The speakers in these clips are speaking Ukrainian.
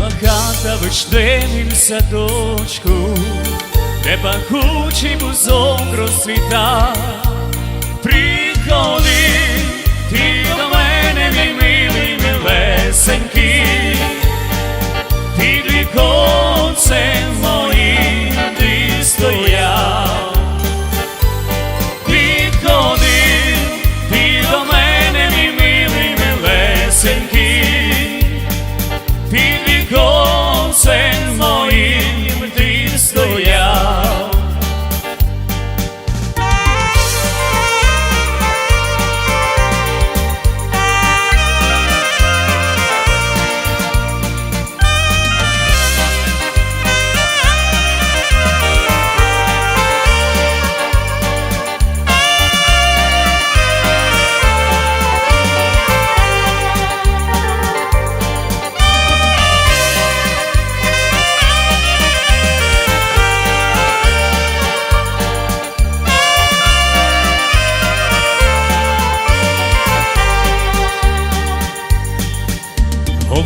хата вишневім садочку, де пахучий бузок розцвіта. Приходи, віконцем моїм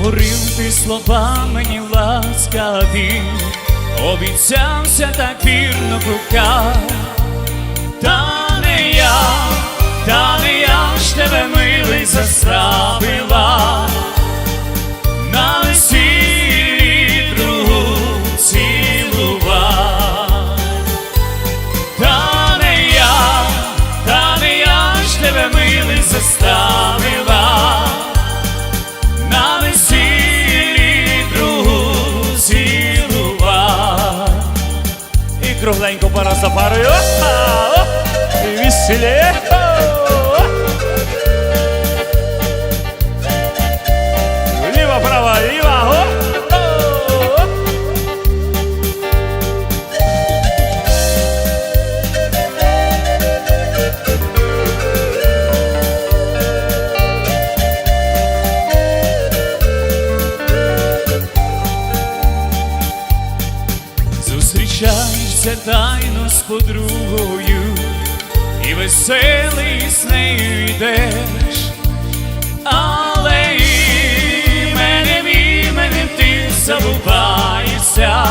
Говорив ти слова мені ласкаві, обіцявся так вірно крука. Та не я, та не я ж тебе милий застрапила, на весіллі. Та не я, та не я ж тебе милий заставила кругленько пара за парою. Опа, Зустрічаєшся тайно з подругою, і веселий з нею йдеш, але іменем, іменем ти забуваєшся,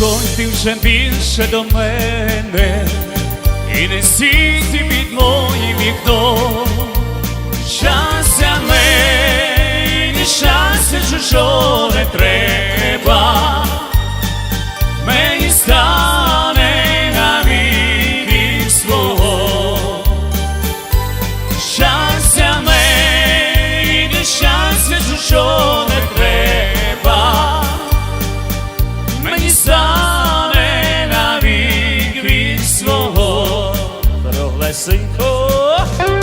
Ти вже більше до мене і не стійте під моїм вікном. Щастя мені, щастя чужого не треба. 아!